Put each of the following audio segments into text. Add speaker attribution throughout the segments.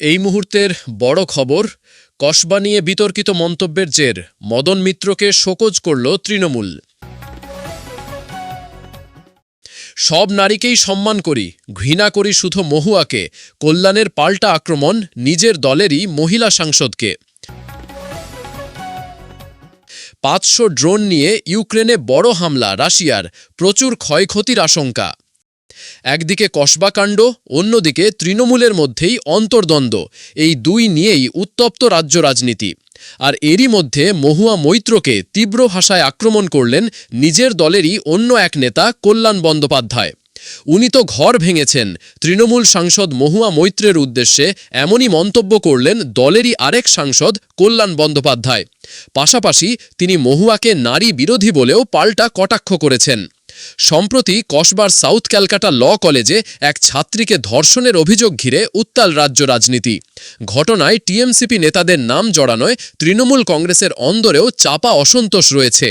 Speaker 1: এই মুহূর্তের বড় খবর, কসবা নিয়ে বিতর্কিত মন্তব্যের জের, মদন মিত্রকে শোকজ করল তৃণমূল। সব নারীকেই সম্মান করি, ঘৃণা করি শুধু মহুয়াকে, কল্যাণের পাল্টা আক্রমণ নিজের দলেরই মহিলা সাংসদকে। পাঁচশো ড্রোন নিয়ে ইউক্রেনে বড় হামলা, রাশিয়ার, প্রচুর ক্ষয়ক্ষতির আশঙ্কা। একদিকে কসবাকাণ্ড, অন্যদিকে তৃণমূলের মধ্যেই অন্তর্দ্বন্দ্ব। এই দুই নিয়েই উত্তপ্ত রাজ্য রাজনীতি। আর এরই মধ্যে মহুয়া মৈত্রকে তীব্র ভাষায় আক্রমণ করলেন নিজের দলেরই অন্য এক নেতা কল্যাণ বন্দ্যোপাধ্যায়। উনি তো ঘর ভেঙেছেন। তৃণমূল সাংসদ মহুয়া মৈত্রের উদ্দেশ্যে এমনই মন্তব্য করলেন দলেরই আরেক সাংসদ কল্যাণ বন্দ্যোপাধ্যায়। পাশাপাশি তিনি মহুয়াকে নারী বিরোধী বলেও পাল্টা কটাক্ষ করেছেন। সম্প্রতি কসবার সাউথ ক্যালকাটা ল কলেজে এক ছাত্রীকে ধর্ষণের অভিযোগ ঘিরে উত্তাল রাজ্য রাজনীতি। ঘটনায় টিএমসিপি নেতাদের নাম জড়ানোয় তৃণমূল কংগ্রেসের অন্দরেও চাপা অসন্তোষ রয়েছে।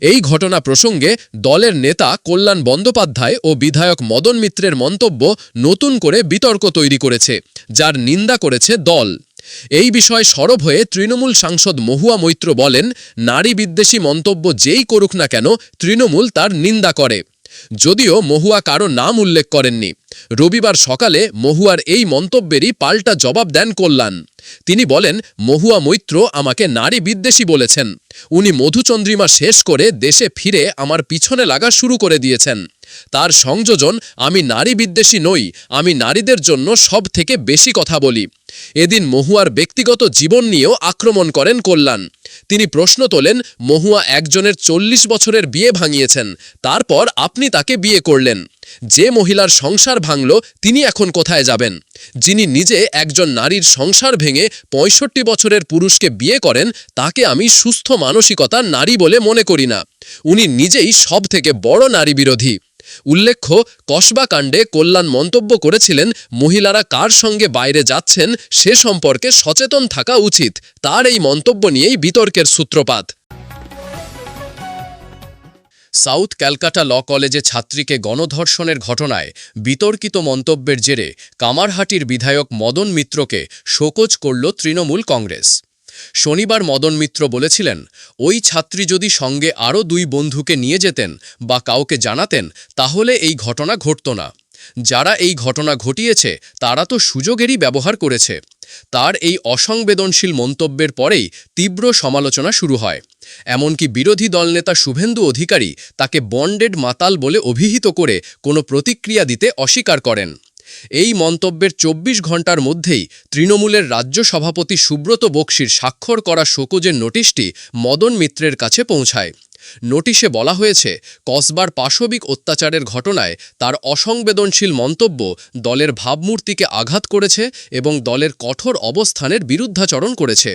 Speaker 1: এই ঘটনা প্রসঙ্গে দলের নেতা কল্যাণ বন্দ্যোপাধ্যায় ও বিধায়ক মদন মিত্রের মন্তব্য নতুন করে বিতর্ক তৈরি করেছে, যার নিন্দা করেছে দল। এই বিষয়ে সরব হয়ে তৃণমূল সাংসদ মহুয়া মৈত্র বলেন, নারী বিদ্বেষী মন্তব্য যেই করুক না কেন, তৃণমূল তার নিন্দা করে। যদিও মহুয়া কারও নাম উল্লেখ করেননি। রবিবার সকালে মহুয়ার এই মন্তব্যেরই পাল্টা জবাব দেন কল্যাণ। তিনি বলেন, মহুয়া মৈত্র আমাকে নারী বিদ্বেষী বলেছেন। উনি মধুচন্দ্রিমা শেষ করে দেশে ফিরে আমার পিছনে লাগা শুরু করে দিয়েছেন। তার সংযোজন, আমি নারী বিদ্বেষী নই, আমি নারীদের জন্য সব থেকে বেশি কথা বলি। এদিন মহুয়ার ব্যক্তিগত জীবন নিয়েও আক্রমণ করেন কল্যাণ। তিনি প্রশ্ন তোলেন, মহুয়া একজনের চল্লিশ বছরের বিয়ে ভাঙিয়েছেন, তারপর আপনি তাকে বিয়ে করলেন। যে মহিলার সংসার ভাঙল, তিনি এখন কোথায় যাবেন? যিনি নিজে একজন নারীর সংসার ভেঙে পঁয়ষট্টি বছরের পুরুষকে বিয়ে করেন, তাকে আমি সুস্থ মানসিকতার নারী বলে মনে করি না। উনি নিজেই সব থেকে বড় নারী বিরোধী উল্লেখ্য, কসবা কাণ্ডে কল্যাণ মন্তব্য করেছিলেন মহিলারা কার সঙ্গে বাইরে যাচ্ছেন সে সম্পর্কে সচেতন থাকা উচিত। তার এই মন্তব্য নিয়েই বিতর্কের সূত্রপাত। সাউথ ক্যালকাটা ল কলেজে ছাত্রীকে গণধর্ষণের ঘটনায় বিতর্কিত মন্তব্যের জেরে কামারহাটির বিধায়ক মদন মিত্রকে শোকজ করল তৃণমূল কংগ্রেস। শনিবার মদন মিত্র বলেছিলেন, ওই ছাত্রী যদি সঙ্গে আরও দুই বন্ধুকে নিয়ে যেতেন বা কাউকে জানাতেন, তাহলে এই ঘটনা ঘটত না। যারা এই ঘটনা ঘটিয়েছে, তারা তো সুযোগেরই ব্যবহার করেছে। তার এই অসংবেদনশীল মন্তব্যের পরেই তীব্র সমালোচনা শুরু হয়। এমনকি বিরোধী দলনেতা শুভেন্দু অধিকারী তাকে বন্ডেড মাতাল বলে অভিহিত করে কোনো প্রতিক্রিয়া দিতে অস্বীকার করেন। এই মন্তব্যের চব্বিশ ঘণ্টার মধ্যেই তৃণমূলের রাজ্য সভাপতি সুব্রত বক্সির স্বাক্ষর করা শোকজের নোটিশটি মদন মিত্রের কাছে পৌঁছায়। নোটিশে বলা হয়েছে, কসবার পাশবিক অত্যাচারের ঘটনায় তার অসংবেদনশীল মন্তব্য দলের ভাবমূর্তিকে আঘাত করেছে এবং দলের কঠোর অবস্থানের বিরুদ্ধাচরণ করেছে।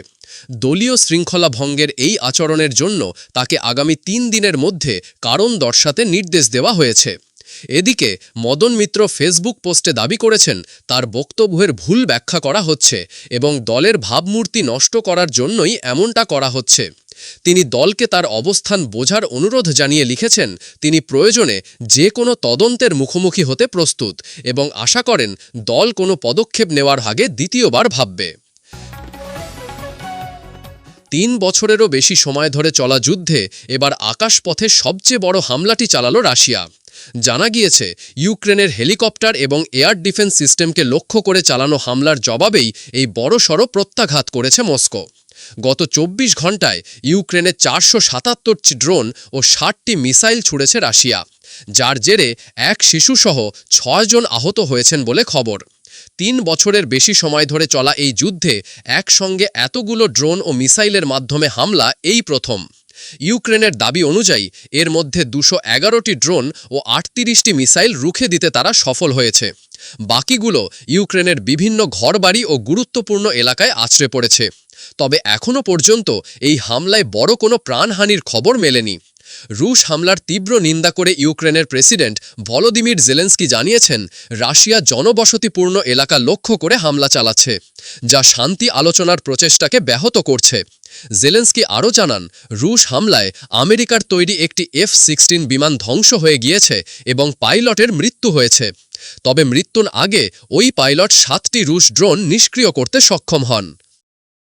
Speaker 1: দলীয় শৃঙ্খলা ভঙ্গের এই আচরণের জন্য তাকে আগামী তিন দিনের মধ্যে কারণ দর্শাতে নির্দেশ দেওয়া হয়েছে। এদিকে, মদন মিত্র ফেসবুক পোস্টে দাবি করেছেন, তার বক্তব্যের ভুল ব্যাখ্যা করা হচ্ছে এবং দলের ভাবমূর্তি নষ্ট করার জন্যই এমনটা করা হচ্ছে। তিনি দলকে তার অবস্থান বোঝার অনুরোধ জানিয়ে লিখেছেন, তিনি প্রয়োজনে যে কোনো তদন্তের মুখোমুখি হতে প্রস্তুত এবং আশা করেন দল কোনো পদক্ষেপ নেওয়ার আগে দ্বিতীয়বার ভাববে। তিন বছরেরও বেশি সময় ধরে চলা যুদ্ধে এবার আকাশপথে সবচেয়ে বড় হামলাটি চালালো রাশিয়া। জানা গিয়েছে, ইউক্রেনের হেলিকপ্টার এবং এয়ার ডিফেন্স সিস্টেমকে লক্ষ্য করে চালানো হামলার জবাবেই এই বড়সড় প্রত্যাঘাত করেছে মস্কো। গত চব্বিশ ঘন্টায় ইউক্রেনে চারশো সাতাত্তরটি ড্রোন ও ষাটটি মিসাইল ছুড়েছে রাশিয়া, যার জেরে এক শিশুসহ ছয়জন আহত হয়েছেন বলে খবর। তিন বছরের বেশি সময় ধরে চলা এই যুদ্ধে একসঙ্গে এতগুলো ড্রোন ও মিসাইলের মাধ্যমে হামলা এই প্রথম। ইউক্রেনের দাবি অনুযায়ী, এর মধ্যে দুশো এগারোটি ড্রোন ও আটত্রিশটি মিসাইল রুখে দিতে তারা সফল হয়েছে। বাকিগুলো ইউক্রেনের বিভিন্ন ঘরবাড়ি ও গুরুত্বপূর্ণ এলাকায় আছড়ে পড়েছে। তবে এখনও পর্যন্ত এই হামলায় বড় কোনো প্রাণহানির খবর মেলেনি। রুশ হামলার তীব্র নিন্দা করে ইউক্রেনের প্রেসিডেন্ট ভলোদিমির জেলেন্সকি জানিয়েছেন, রাশিয়া জনবসতিপূর্ণ এলাকা লক্ষ্য করে হামলা চালাচ্ছে, যা শান্তি আলোচনার প্রচেষ্টাকে ব্যাহত করছে। জেলেন্সকি আরও জানান, রুশ হামলায় আমেরিকার তৈরি একটি এফ সিক্সটিন বিমান ধ্বংস হয়ে গিয়েছে এবং পাইলটের মৃত্যু হয়েছে। তবে মৃত্যুর আগে ওই পাইলট সাতটি রুশ ড্রোন নিষ্ক্রিয় করতে সক্ষম হন।